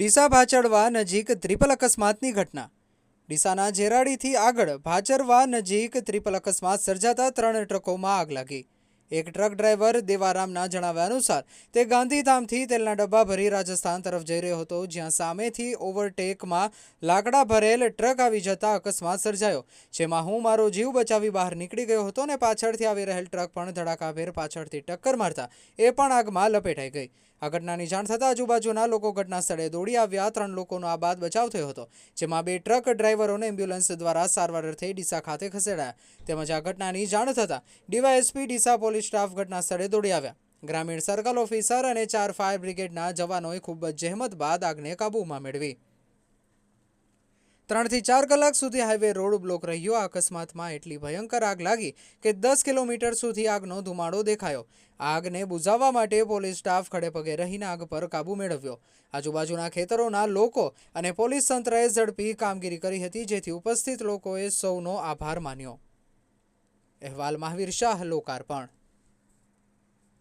ડીસા ભાચડવા નજીક ત્રિપલ અકસ્માતની ઘટના. ડીસાના જેરાડીથી આગળ ભાચરવા નજીક ત્રિપલ અકસ્માત સર્જાતા ત્રણ ટ્રકોમાં આગ લાગી. એક ટ્રક ડ્રાઈવર દેવારામના જણાવ્યા અનુસાર, તે ગાંધીધામથી તેલના ડબ્બા ભરી રાજસ્થાન તરફ જઈ રહ્યો હતો, જ્યાં સામેથી ઓવરટેકમાં લાકડા ભરેલ ટ્રક આવી જતા અકસ્માત સર્જાયો, જેમાં હું મારો જીવ બચાવી બહાર નીકળી ગયો હતો અને પાછળથી આવી રહેલ ટ્રક પણ ધડાકાભેર પાછળથી ટક્કર મારતા એ પણ આગમાં લપેટાઈ ગઈ. આ ઘટનાની જાણ થતાં આજુબાજુના લોકો ઘટના સ્થળે દોડી આવ્યા. ત્રણ લોકોનો આ બાદ બચાવ થયો હતો, જેમાં બે ટ્રક ડ્રાઈવરોને એમ્બ્યુલન્સ દ્વારા સારવાર અર્થે ડીસા ખાતે ખસેડાયા. તેમજ આ ઘટનાની જાણ થતાં ડીવાયએસપી, ડીસા પોલીસ સ્ટાફ ઘટના સ્થળે દોડી આવ્યા. ગ્રામીણ સર્કલ ઓફિસર અને ચાર ફાયર બ્રિગેડના જવાનોએ ખૂબ જ જહેમત બાદ આગને કાબૂમાં મેળવી. ત્રણથી ચાર કલાક સુધી હાઈવે રોડ બ્લોક રહ્યો. આ અકસ્માતમાં એટલી ભયંકર આગ લાગી કે દસ કિલોમીટર સુધી આગનો ધુમાડો દેખાયો. આગને બુઝાવવા માટે પોલીસ સ્ટાફ ખડેપગે રહીને આગ પર કાબૂ મેળવ્યો. આજુબાજુના ખેતરોના લોકો અને પોલીસ તંત્રએ ઝડપી કામગીરી કરી હતી, જેથી ઉપસ્થિત લોકોએ સૌનો આભાર માન્યો. અહેવાલ, મહાવીર શાહ, લોકાર્પણ.